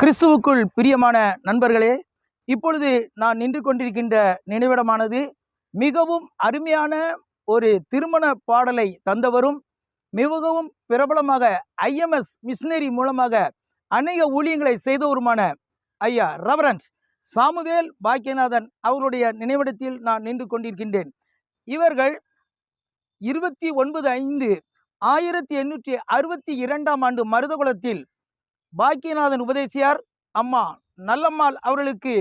கிறிஸ்துவுக்குள் பிரியமான நண்பர்களே இப்பொழுது நான் நின்று கொண்டிருக்கின்ற நினைவிடமானது மிகவும் அருமையான ஒரு திருமண பாடலை தந்தவரும் மிகவும் பிரபலமாக ஐஎம்எஸ் மிஷினரி மூலமாக அநேக ஊழியங்களை செய்தவருமான ஐயா ரெவரன்ஸ் சாமுவேல் பாக்கியநாதன் அவருடைய நினைவிடத்தில் நான் நின்று கொண்டிருக்கின்றேன். இவர்கள் இருபத்தி ஒன்பது ஐந்து ஆயிரத்தி எண்ணூற்றி அறுபத்தி இரண்டாம் ஆண்டு மருதகுலத்தில் பாக்கியநாதன் உபதேசியார் அம்மா நல்லம்மாள் அவர்களுக்கு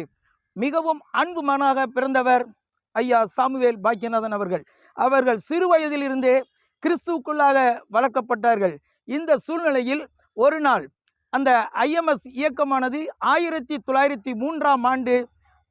மிகவும் அன்பு மகனாக பிறந்தவர். ஐயா சாமுவேல் பாக்கியநாதன் அவர்கள். அவர்கள் சிறு வயதிலிருந்தே கிறிஸ்துவுக்குள்ளாக வளர்க்கப்பட்டார்கள். இந்த சூழ்நிலையில் ஒரு நாள் அந்த ஐஎம்எஸ் இயக்கமானது ஆயிரத்தி தொள்ளாயிரத்தி மூன்றாம் ஆண்டு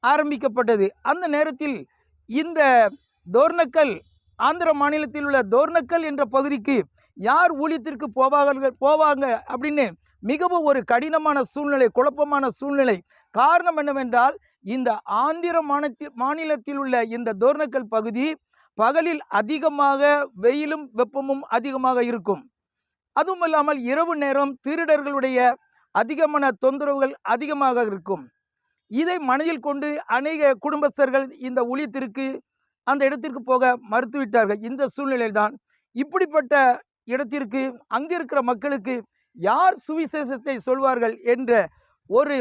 ஆரம்பிக்கப்பட்டது. அந்த நேரத்தில் இந்த தோர்னக்கல் ஆந்திர மாநிலத்தில் உள்ள தோர்னக்கல் என்ற பகுதிக்கு யார் ஊழியத்திற்கு போவார்கள் போவாங்க அப்படின்னு மிகவும் ஒரு கடினமான சூழ்நிலை குழப்பமான சூழ்நிலை. காரணம் என்னவென்றால் இந்த ஆந்திர மாநிலத்தில் மாநிலத்தில் உள்ள இந்த தோர்ணக்கல் பகுதி பகலில் அதிகமாக வெயிலும் வெப்பமும் அதிகமாக இருக்கும். அதுவும் இல்லாமல் இரவு நேரம் திருடர்களுடைய அதிகமான தொந்தரவுகள் அதிகமாக இருக்கும். இதை மனதில் கொண்டு அநேக குடும்பஸ்தர்கள் இந்த ஊழியத்திற்கு அந்த இடத்திற்கு போக மறுத்துவிட்டார்கள். இந்த சூழ்நிலையில்தான் இப்படிப்பட்ட இடத்திற்கு அங்கிருக்கிற மக்களுக்கு யார் சுவிசேஷத்தை சொல்வார்கள் என்ற ஒரு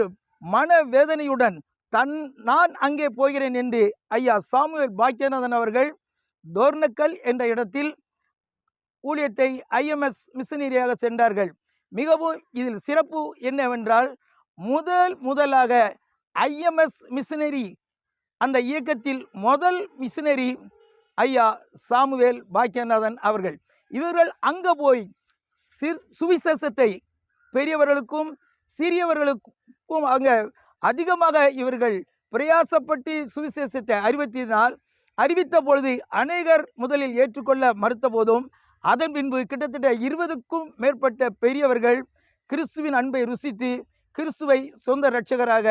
மன வேதனையுடன் தன் நான் அங்கே போகிறேன் என்று ஐயா சாமுவேல் பாக்கியநாதன் அவர்கள் தோர்னக்கல் என்ற இடத்தில் ஊழியத்தை ஐஎம்எஸ் மிஷனரியாக சென்றார்கள். மிகவும் இதில் சிறப்பு என்னவென்றால் முதல் முதலாக ஐஎம்எஸ் மிஷினரி அந்த இயக்கத்தில் முதல் மிஷினரி ஐயா சாமுவேல் பாக்கியநாதன் அவர்கள். இவர்கள் அங்கே போய் சிற் சுவிசேஷத்தை பெரியவர்களுக்கும் சிறியவர்களுக்கும் அங்கே அதிகமாக இவர்கள் பிரயாசப்பட்டு சுவிசேஷத்தை அறிவித்தினால் அறிவித்த பொழுது அநேகர் முதலில் ஏற்றுக்கொள்ள மறுத்த போதும் அதன் பின்பு கிட்டத்தட்ட இருபதுக்கும் மேற்பட்ட பெரியவர்கள் கிறிஸ்துவின் அன்பை ருசித்து கிறிஸ்துவை சொந்த இரட்சகராக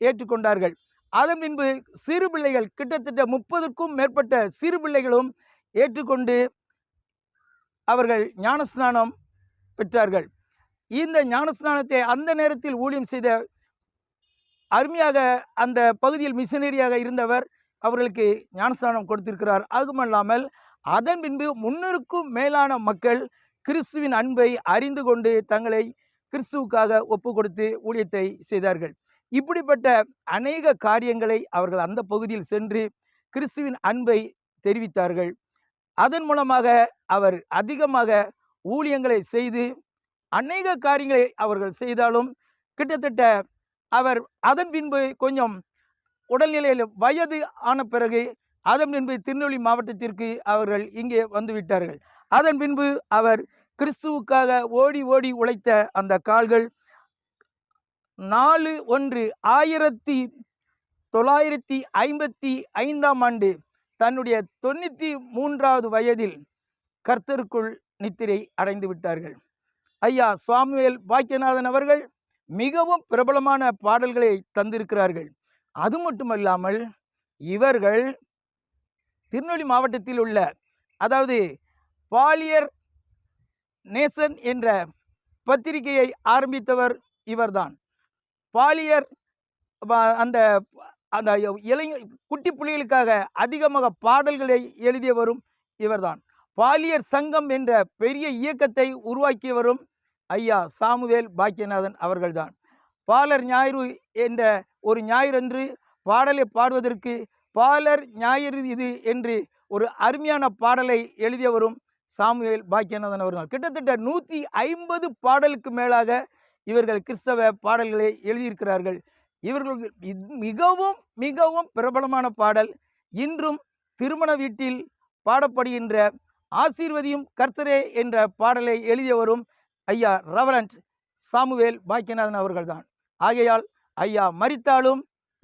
ஏற்றுக்கொண்டார்கள். அதன் பின்பு சிறு பிள்ளைகள் கிட்டத்தட்ட முப்பதுக்கும் மேற்பட்ட சிறு பிள்ளைகளும் ஏற்றுக்கொண்டு அவர்கள் ஞானஸ்நானம் பெற்றார்கள். இந்த ஞானஸ்நானத்தை அந்த நேரத்தில் ஊழியம் செய்த அருமையாக அந்த பகுதியில் மிஷனரியாக இருந்தவர் அவர்களுக்கு ஞானஸ்நானம் கொடுத்திருக்கிறார். அதுமல்லாமல் அதன் பின்பு முன்னூறுக்கும் மேலான மக்கள் கிறிஸ்துவின் அன்பை அறிந்து கொண்டு தங்களை கிறிஸ்துவுக்காக ஒப்பு கொடுத்து ஊழியத்தை செய்தார்கள். இப்படிப்பட்ட அநேக காரியங்களை அவர்கள் அந்த பகுதியில் சென்று கிறிஸ்துவின் அன்பை தெரிவித்தார்கள். அதன் மூலமாக அவர் அதிகமாக ஊழியங்களை செய்து அநேக காரியங்களை அவர்கள் செய்தாலும் கிட்டத்தட்ட அவர் அதன் பின்பு கொஞ்சம் உடல்நிலையில் வயது ஆன பிறகு அதன் பின்பு திருநெல்வேலி மாவட்டத்திற்கு அவர்கள் இங்கே வந்துவிட்டார்கள். அதன் பின்பு அவர் கிறிஸ்துவுக்காக ஓடி ஓடி உழைத்த அந்த கால்கள் நாலு ஒன்று ஆயிரத்தி தொள்ளாயிரத்தி ஐம்பத்தி ஐந்தாம் ஆண்டு தன்னுடைய தொண்ணூற்றி மூன்றாவது வயதில் கர்த்தருக்குள் நித்திரை அடைந்து விட்டார்கள். ஐயா சுவாமுவேல் பாக்கியநாதன் அவர்கள் மிகவும் பிரபலமான பாடல்களை தந்திருக்கிறார்கள். அது மட்டுமல்லாமல் இவர்கள் திருநெல்வேலி மாவட்டத்தில் உள்ள அதாவது பாலியர் நேசன் என்ற பத்திரிகையை ஆரம்பித்தவர் இவர்தான். பாலியர் அந்த அந்த இளைஞ குட்டி புலிகளுக்காக அதிகமாக பாடல்களை எழுதியவரும் இவர்தான். பாலியர் சங்கம் என்ற பெரிய இயக்கத்தை உருவாக்கியவரும் ஐயா சாமுவேல் பாக்கியநாதன் அவர்கள்தான். பாலர் ஞாயிறு என்ற ஒரு ஞாயிறன்று பாடலை பாடுவதற்கு பாலர் ஞாயிறு இது என்று ஒரு அருமையான பாடலை எழுதியவரும் சாமுவேல் பாக்கியநாதன் அவர்கள். கிட்டத்தட்ட நூற்றி ஐம்பது பாடலுக்கு மேலாக இவர்கள் கிறிஸ்தவ பாடல்களை எழுதியிருக்கிறார்கள். இவர்களுக்கு மிகவும் மிகவும் பிரபலமான பாடல் இன்றும் திருமண வீட்டில் பாடப்படுகின்ற ஆசீர்வதியும் கர்த்தரே என்ற பாடலை எழுதியவரும் ஐயா ரெவரண்ட் சாமுவேல் பாக்கியநாதன் அவர்கள்தான். ஆகையால் ஐயா மறித்தாலும்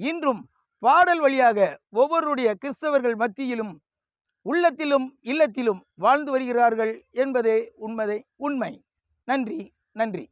இன்றும் பாடல் வழியாக ஒவ்வொருடைய கிறிஸ்தவர்கள் மத்தியிலும் உள்ளத்திலும் இல்லத்திலும் வாழ்ந்து வருகிறார்கள் என்பதே உண்மதை உண்மை. நன்றி நன்றி.